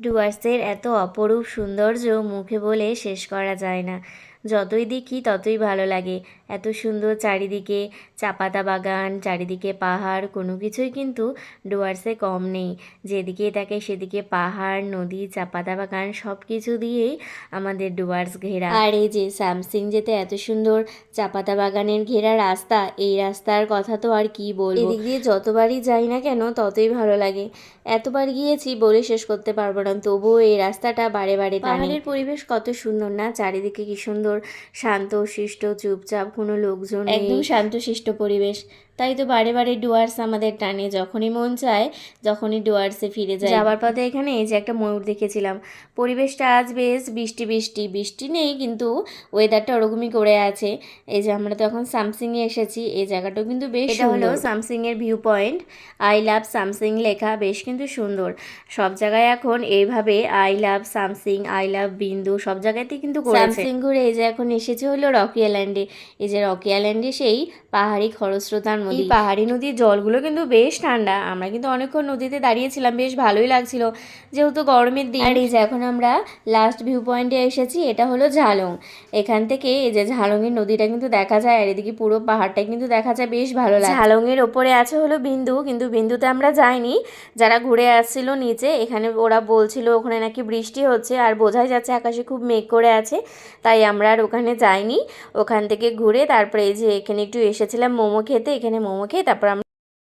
ডুয়ার্সের এত অপরূপ সৌন্দর্য মুখে বলে শেষ করা যায় না। যতই দেখি ততই ভালো লাগে। এত সুন্দর চারিদিকে চাপাতা বাগান চারিদিকে পাহাড় কোনো কিছুই কিন্তু ডুয়ার্সে কম নেই। যেদিকে তাকে সেদিকে পাহাড় নদী চাপাতা বাগান সব কিছু দিয়েই আমাদের ডুয়ার্স ঘেরা। আর এই যে স্যামসিং যেতে এত সুন্দর চাপাতা বাগানের ঘেরা রাস্তা এই রাস্তার কথা তো আর কি বলব? এদিক দিয়ে যতবারই যাই না কেন ততই ভালো লাগে। এতবার গিয়েছি বলে শেষ করতে পারব না তবুও এই রাস্তাটা বারে বারে পাহাড়ের পরিবেশ কত সুন্দর না চারিদিকে কি সুন্দর শান্ত শিষ্ট চুপচাপ কোনো লোকজন একদম শান্তশিষ্ট পরিবেশ। তাই তো বারে বারে ডুয়ার্স আমাদের টানে যখনই মন চায় যখনই ডুয়ার্সে ফিরে যায় যাবার পথে এখানে এই যে একটা ময়ূর দেখেছিলাম। পরিবেশটা আজ বেশ বৃষ্টি বৃষ্টি বৃষ্টি নেই কিন্তু ওয়েদারটা ওরকমই করে আছে। এই যে আমরা তো এখন সামসিংয়ে এসেছি এই জায়গাটাও কিন্তু বেশ এটা হলো সামসিংয়ের view point I love Samsing লেখা বেশ কিন্তু সুন্দর। সব জায়গায় এখন এইভাবে I love Samsing I love Bindu সব জায়গাতেই কিন্তু সামসিং ঘুরে এই যে এখন এসেছে হলো রকি আইল্যান্ডে। এই যে রকি আইল্যান্ডে সেই পাহাড়ি খরস্রোতার নদী। পাহাড়ি নদীর জলগুলো কিন্তু বেশ ঠান্ডা। আমরা কিন্তু অনেকক্ষণ নদীতে দাঁড়িয়েছিলাম বেশ ভালোই লাগছিল। যেহেতু গরমের দিন। আর এই যে এখন আমরা লাস্ট ভিউ পয়েন্টে এসেছি এটা হলো ঝালং। এখান থেকে এই যে ঝালংয়ের নদীটা কিন্তু দেখা যায় আর এদিকে পুরো পাহাড়টা কিন্তু দেখা যায় বেশ ভালো লাগে ঝালংয়ের ওপরে আছে হলো বিন্দু কিন্তু বিন্দুতে আমরা যাইনি। যারা ঘুরে আসছিল নিচে এখানে ওরা বলছিল ওখানে নাকি বৃষ্টি হচ্ছে আর বোঝাই যাচ্ছে আকাশে খুব মেঘ করে আছে। তাই আমরা আর ওখানে যাইনি। ওখান থেকে ঘুরে তারপরে এই যে এখানে একটু এসেছিলাম মোমো খেতে, এখানে মোমো খেয়ে তারপর আমরা